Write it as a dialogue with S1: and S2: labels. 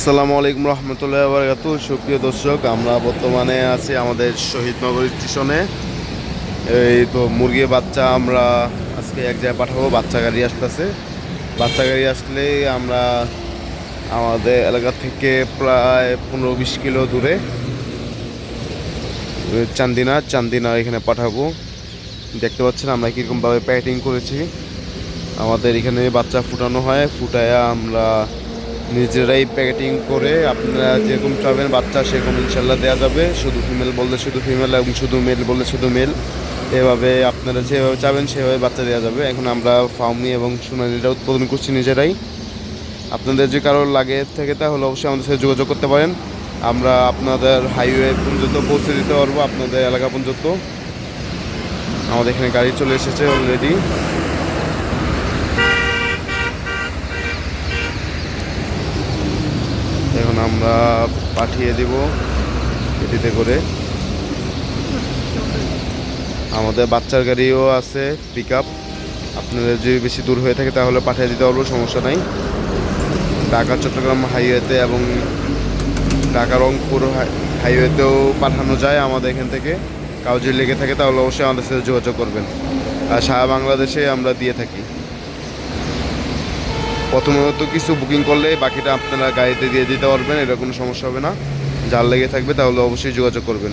S1: আসসালামু আলাইকুম রহমতুল্লাহ বারকাতু সুপ্রিয় দর্শক, আমরা বর্তমানে আছি আমাদের শহীদনগর স্টেশনে। এই তো মুরগির বাচ্চা আমরা আজকে এক জায়গায় পাঠাবো, বাচ্চা গাড়ি আসতেছে। বাচ্চা গাড়ি আসলে আমরা আমাদের এলাকা থেকে প্রায় পনেরো বিশ কিলো দূরে চান্দিনা চান্দিনা এখানে পাঠাবো। দেখতে পাচ্ছেন আমরা কীরকমভাবে প্যাকেটিং করেছি। আমাদের এখানে বাচ্চা ফুটানো হয়, ফুটায়া আমরা নিজেরাই প্যাকেটিং করে আপনারা যেরকম চাবেন, বাচ্চা সেরকম ইনশাল্লাহ দেওয়া যাবে। শুধু ফিমেল বললে শুধু ফিমেল এবং শুধু মেল বললে শুধু মেল এভাবে আপনারা যেভাবে চাবেন, সেভাবে বাচ্চা দেওয়া যাবে। এখন আমরা ফার্মি এবং সোনালিটা উৎপাদন করছি নিজেরাই। আপনাদের যে কারোর লাগে থেকে, তাহলে অবশ্যই আমাদের সাথে যোগাযোগ করতে পারেন। আমরা আপনাদের হাইওয়ে পর্যন্ত পৌঁছে দিতে পারব আপনাদের এলাকা পর্যন্ত। আমাদের এখানে গাড়ি চলে এসেছে অলরেডি এখন আমরা পাঠিয়ে দেব এটিতে করে। আমাদের বাচ্চার গাড়িও আছে পিক আপ আপনাদের যদি বেশি দূর হয়ে থাকে তাহলে পাঠিয়ে দিতে পারব, সমস্যা নাই। ঢাকা, চট্টগ্রাম হাইওয়েতে এবং ঢাকা, রংপুর হাই- হাইওয়েতেও পাঠানো যায় আমাদের এখান থেকে। কাউ যদি লেগে থাকে তাহলে অবশ্যই আমাদের সাথে যোগাযোগ করবেন। আর সারা বাংলাদেশে আমরা দিয়ে থাকি। প্রথমত কিছু বুকিং করলে বাকিটা আপনারা গাড়িতে দিয়ে দিতে পারবেন, এটা কোনো সমস্যা হবে না। যার লেগে থাকবে তাহলে অবশ্যই যোগাযোগ করবেন।